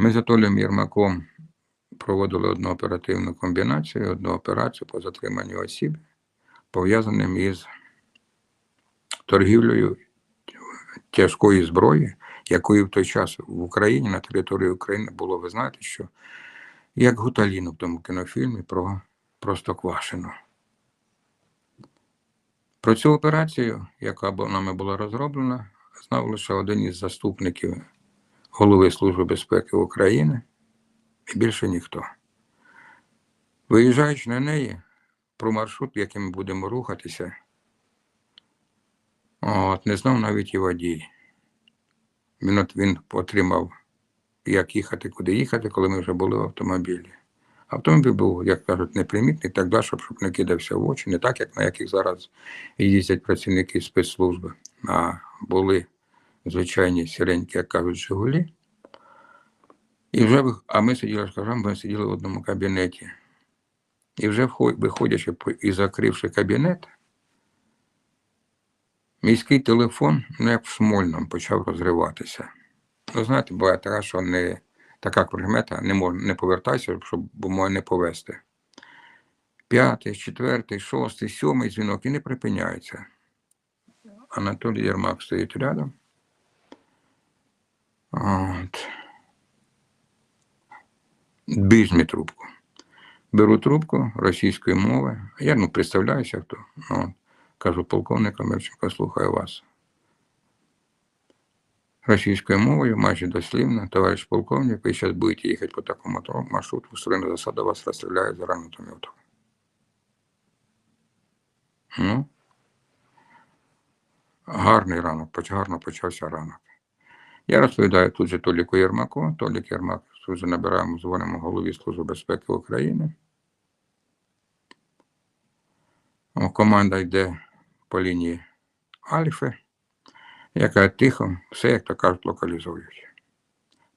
Ми з Анатолієм Єрмаком проводили одну оперативну комбінацію, одну операцію по затриманню осіб, пов'язаним із торгівлею тяжкої зброї, якої в той час в Україні, на території України було, ви знаєте, що як гуталіну в тому кінофільмі про Простоквашино. Про цю операцію, яка нами була розроблена, знав лише один із заступників голови Служби безпеки України і більше ніхто. Виїжджаючи на неї, про маршрут, яким будемо рухатися, от, не знав навіть і водій. Він, от, він отримав, як їхати, куди їхати, коли ми вже були в автомобілі. Автомобіль був, як кажуть, непримітний, так далі, щоб не кидався в очі, не так, як на яких зараз їздять працівники спецслужби, а були звичайні сіренькі, як кажуть, Жигулі. І вже, а ми сиділи, скажімо, ми сиділи в одному кабінеті. І вже виходячи і закривши кабінет, міський телефон, ну як в Смольному, почав розриватися. Ну, знаєте, буває така, що не така предмета, не можна не повертайся, щоб може не повести. П'ятий, четвертий, шостий, сьомий дзвінок і не припиняється. Анатолій Єрмак стоїть рядом. От. Візьмі трубку. Беру трубку російської мови. Я ну, представляюся, хто. От. Кажу, полковник Амерченко, слухаю вас. Російською мовою, майже дослівно, товариш полковник, ви зараз будете їхати по такому маршруту, устроєна засада, вас розстріляють за ранутим авто. Ну, гарний ранок, гарно почався ранок. Я розповідаю тут же Толіку Єрмаку. Толік Єрмак же набираємо, дзвонимо голові Служби безпеки України. Команда йде по лінії Альфи, яка тихо, все, як то кажуть, локалізують.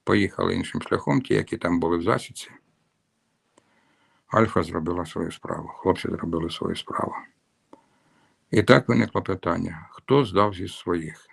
Поїхали іншим шляхом, ті, які там були в засідці. Альфа зробила свою справу, хлопці зробили свою справу. І так виникло питання: хто здав зі своїх?